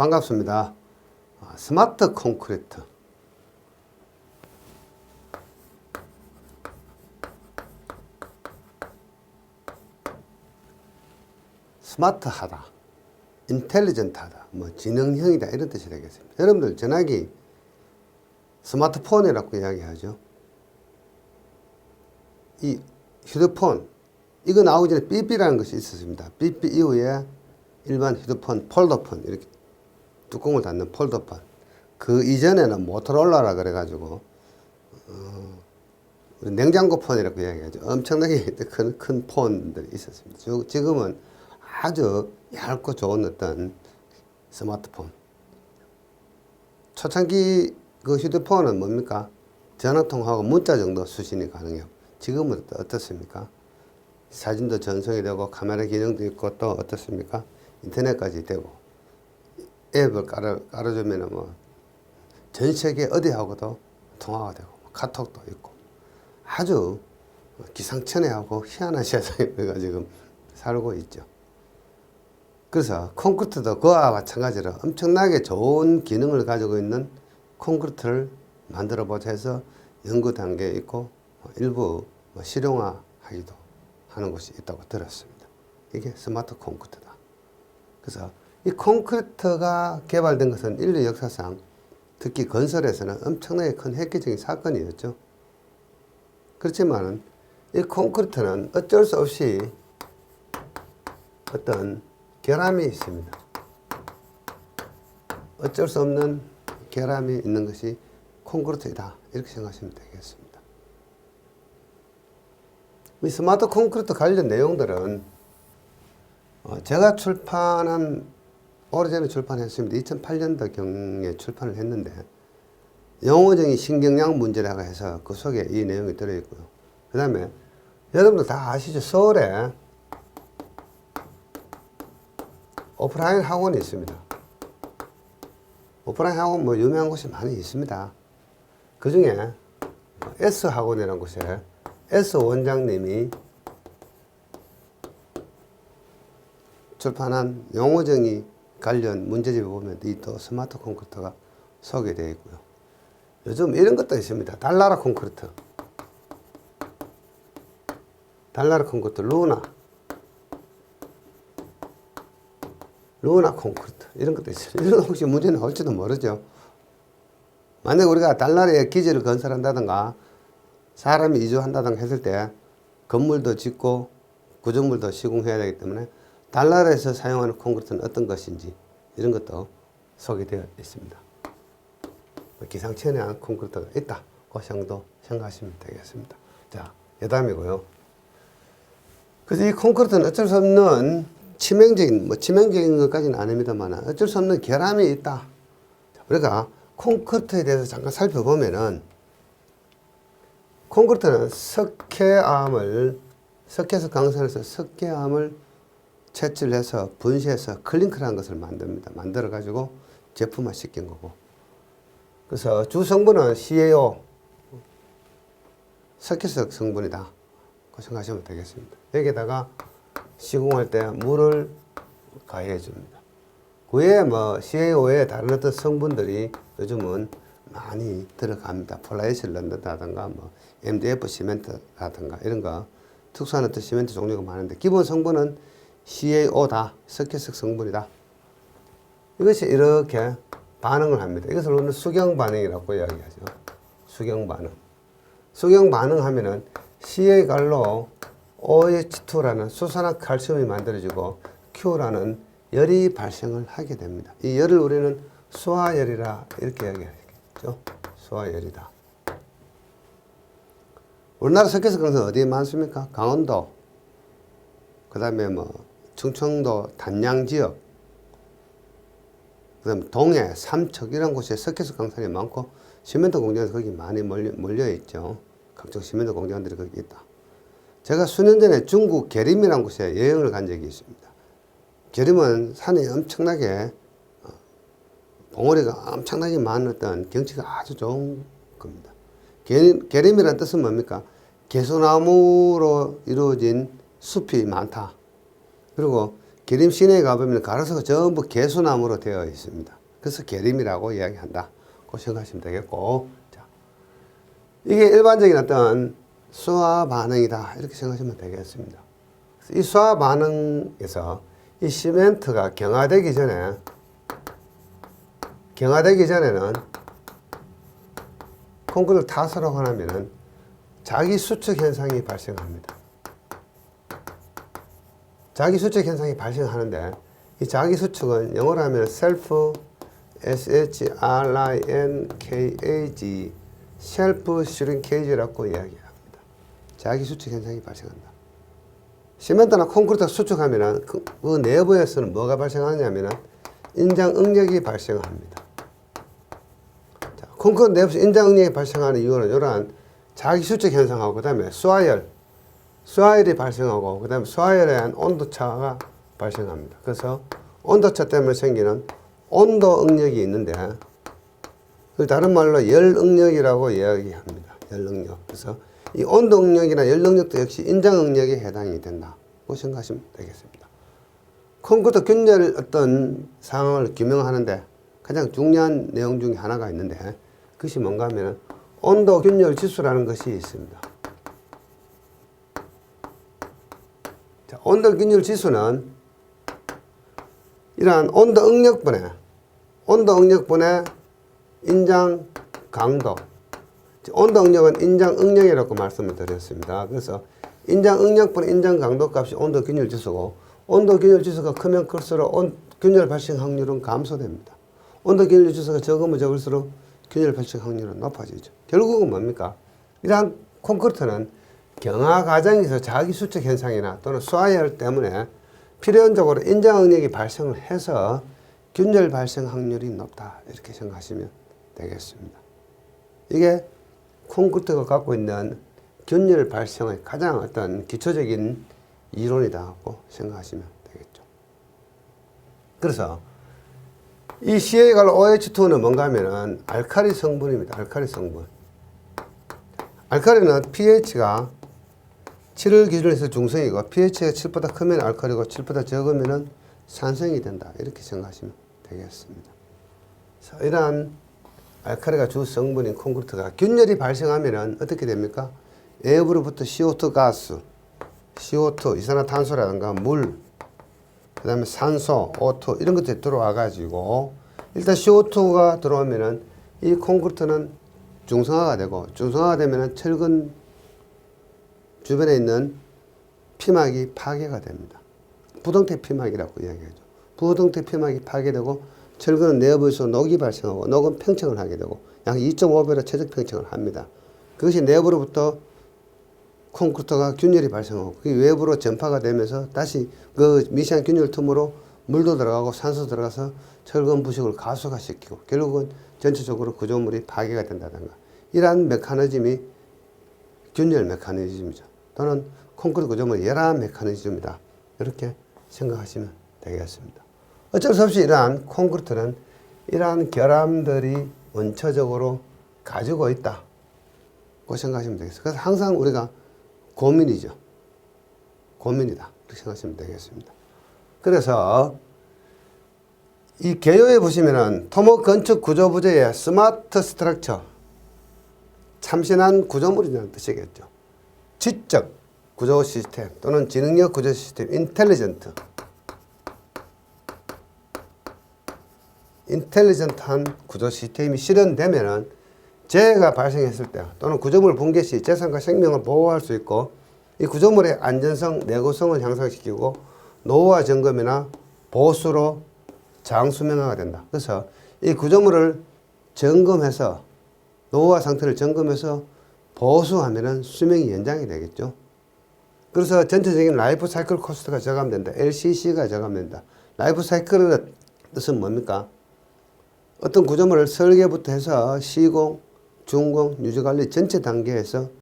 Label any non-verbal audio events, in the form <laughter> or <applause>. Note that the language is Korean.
반갑습니다. 아, 스마트 콘크리트. 스마트하다, 인텔리전트하다, 뭐 지능형이다 이런 뜻이 되겠습니다. 여러분들 전화기 스마트폰이라고 이야기하죠. 이 휴대폰 이거 나오기 전에 삐삐라는 것이 있었습니다. 삐삐 이후에 일반 휴대폰, 폴더폰 이렇게 뚜껑을 닫는 폴더폰. 그 이전에는 모토로라라 그래가지고 어, 우리 냉장고 폰이라고 이야기하죠. 엄청나게 <laughs> 큰, 큰 폰들이 있었습니다. 지- 지금은 아주 얇고 좋은 어떤 스마트폰. 초창기 그 휴대폰은 뭡니까? 전화통화하고 문자 정도 수신이 가능해요. 지금은 어떻- 어떻습니까? 사진도 전송이 되고 카메라 기능도 있고 또 어떻습니까? 인터넷까지 되고 앱을 깔아, 깔아주면 뭐전 세계 어디하고도 통화가 되고 뭐 카톡도 있고 아주 기상천외하고 희한한 세상에 우리가 지금 살고 있죠. 그래서 콘크리트도 그와 마찬가지로 엄청나게 좋은 기능을 가지고 있는 콘크리트를 만들어 보자 해서 연구 단계에 있고 뭐 일부 뭐 실용화하기도 하는 곳이 있다고 들었습니다. 이게 스마트 콘크리트다. 그래서 이 콘크리트가 개발된 것은 인류 역사상 특히 건설에서는 엄청나게 큰 획기적인 사건이었죠. 그렇지만 이 콘크리트는 어쩔 수 없이 어떤 결함이 있습니다. 어쩔 수 없는 결함이 있는 것이 콘크리트이다. 이렇게 생각하시면 되겠습니다. 이 스마트 콘크리트 관련 내용들은 어, 제가 출판한 오래전에 출판했습니다. 2008년도 경에 출판을 했는데 영어적인 신경량 문제라고 해서 그 속에 이 내용이 들어있고요. 그 다음에 여러분들 다 아시죠? 서울에 오프라인 학원이 있습니다. 오프라인 학원 뭐 유명한 곳이 많이 있습니다. 그 중에 S 학원이라는 곳에 S 원장님이 출판한 용어정의 관련 문제집에 보면 이 또 스마트 콘크리트가 소개되어 있고요. 요즘 이런 것도 있습니다. 달나라 콘크리트. 달나라 콘크리트, 루나. 루나 콘크리트. 이런 것도 있어요. 이런 혹시 문제는 올지도 모르죠. 만약 우리가 달나라에 기지를 건설한다든가 사람이 이주한다든가 했을 때 건물도 짓고 구조물도 시공해야 되기 때문에 달나라에서 사용하는 콘크리트는 어떤 것인지 이런 것도 소개되어 있습니다. 기상천외한 콘크리트가 있다. 그 정도 생각하시면 되겠습니다. 자, 여담이고요. 그래서 이 콘크리트는 어쩔 수 없는 치명적인, 뭐 치명적인 것까지는 아닙니다만 어쩔 수 없는 결함이 있다. 자, 우리가 콘크리트에 대해서 잠깐 살펴보면은 콘크리트는 석회암을 석회에서 강선해서 석회암을 채취를 해서 분쇄해서 클링크라는 것을 만듭니다. 만들어 가지고 제품화 시킨 거고. 그래서 주 성분은 CaO 석회석 성분이다. 그 생각하시면 되겠습니다. 여기에다가 시공할 때 물을 가해 줍니다. 그에 뭐 CaO에 다른 어떤 성분들이 요즘은 많이 들어갑니다. 플라이시를 넣는다든가 뭐 MDF 시멘트라든가 이런 거 특수한 어떤 시멘트 종류가 많은데 기본 성분은 CaO다. 석회석 성분이다. 이것이 이렇게 반응을 합니다. 이것을 우리는 수경 반응이라고 이야기하죠. 수경 반응. 수경 반응하면은 C의 갈로 OH2라는 수산화 칼슘이 만들어지고 Q라는 열이 발생을 하게 됩니다. 이 열을 우리는 수화열이라 이렇게 이야기하죠. 수화열이다. 우리나라 석회석 강선 어디에 많습니까? 강원도, 그 다음에 뭐 충청도 단양 지역, 그 다음 동해, 삼척 이런 곳에 석회석 강산이 많고 시멘트 공장에서 거기 많이 몰려, 몰려 있죠. 각종 시멘트 공장들이 거기 있다. 제가 수년 전에 중국 계림이라는 곳에 여행을 간 적이 있습니다. 계림은 산이 엄청나게 어, 봉우리가 엄청나게 많았던 경치가 아주 좋은 겁니다. 계림, 계림이라는 뜻은 뭡니까? 개소나무로 이루어진 숲이 많다. 그리고 계림 시내에 가보면 가로수가 전부 개수나무로 되어 있습니다. 그래서 계림이라고 이야기한다. 그 생각하시면 되겠고. 자, 이게 일반적인 어떤 수화 반응이다. 이렇게 생각하시면 되겠습니다. 이 수화 반응에서 이 시멘트가 경화되기 전에 경화되기 전에는 콘크리트를 타설하고 나면은 자기 수축 현상이 발생합니다. 자기 수축 현상이 발생하는데 이 자기 수축은 영어로 하면 self S H R I N K A G self shrinkage라고 이야기합니다. 자기 수축 현상이 발생한다. 시멘트나 콘크리트 수축하면은 그, 그 내부에서는 뭐가 발생하냐면은 인장 응력이 발생합니다. 자, 콘크리트 내부에서 인장 응력이 발생하는 이유는 이러한 자기 수축 현상하고 그다음에 수화열 수화열이 발생하고 그다음에 수화열에 의한 온도 차가 발생합니다. 그래서 온도 차 때문에 생기는 온도 응력이 있는데 그 다른 말로 열 응력이라고 이야기합니다. 열 응력. 그래서 이 온도 응력이나 열 응력도 역시 인장 응력에 해당이 된다고 생각하시면 되겠습니다. 컴퓨터 균열 어떤 상황을 규명하는데 가장 중요한 내용 중에 하나가 있는데 그것이 뭔가 하면 온도 균열 지수라는 것이 있습니다. 온도 균열 지수는 이러한 온도 응력분의 온도 응력분의 인장 강도 온도 응력은 인장 응력이라고 말씀을 드렸습니다. 그래서 인장 응력분 인장 강도 값이 온도 균열 지수고 온도 균열 지수가 크면 클수록 온, 균열 발생 확률은 감소됩니다. 온도 균열 지수가 적으면 적을수록 균열 발생 확률은 높아지죠. 결국은 뭡니까? 이러한 콘크리트는 경화 과정에서 자기 수축 현상이나 또는 수화열 때문에 필연적으로 인장 응력이 발생을 해서 균열 발생 확률이 높다 이렇게 생각하시면 되겠습니다. 이게 콘크리트가 갖고 있는 균열 발생의 가장 어떤 기초적인 이론이다고 생각하시면 되겠죠. 그래서 이 Ca갈 OH2는 뭔가 하면은 알카리 성분입니다. 알카리 성분. 알카리는 pH가 7을 기준으로 해서 중성이고 pH가 7보다 크면 알카리고 7보다 적으면 산성이 된다. 이렇게 생각하시면 되겠습니다. 자, 이러한 알카리가 주 성분인 콘크리트가 균열이 발생하면 어떻게 됩니까? 외부로부터 CO2 가스, CO2, 이산화탄소라든가 물, 그 다음에 산소, O2 이런 것들이 들어와 가지고 일단 CO2가 들어오면은 이 콘크리트는 중성화가 되고 중성화가 되면은 철근 주변에 있는 피막이 파괴가 됩니다. 부동태 피막이라고 이야기하죠. 부동태 피막이 파괴되고 철근은 내부에서 녹이 발생하고 녹은 팽창을 하게 되고 약 2.5배로 최적 팽창을 합니다. 그것이 내부로부터 콘크리트가 균열이 발생하고 그게 외부로 전파가 되면서 다시 그 미세한 균열 틈으로 물도 들어가고 산소 들어가서 철근 부식을 가속화시키고 결국은 전체적으로 구조물이 파괴가 된다든가 이러한 메커니즘이 균열 메커니즘이죠. 또는 콘크리트 구조물의 열한 메커니즘이다. 이렇게 생각하시면 되겠습니다. 어쩔 수 없이 이러한 콘크리트는 이러한 결함들이 원초적으로 가지고 있다. 고 생각하시면 되겠습니다. 그래서 항상 우리가 고민이죠. 고민이다. 그렇게 생각하시면 되겠습니다. 그래서 이 개요에 보시면은 토목 건축 구조 부재의 스마트 스트럭처 참신한 구조물이라는 뜻이겠죠. 지적 구조 시스템 또는 지능력 구조 시스템 인텔리전트 인텔리전트한 구조 시스템이 실현되면은 재해가 발생했을 때 또는 구조물 붕괴 시 재산과 생명을 보호할 수 있고 이 구조물의 안전성, 내구성을 향상시키고 노후화 점검이나 보수로 장수명화가 된다. 그래서 이 구조물을 점검해서 노후화 상태를 점검해서 보수하면은 수명이 연장이 되겠죠. 그래서 전체적인 라이프 사이클 코스트가 저감된다. LCC가 저감된다. 라이프 사이클의 뜻은 뭡니까? 어떤 구조물을 설계부터 해서 시공, 준공, 유지 관리 전체 단계에서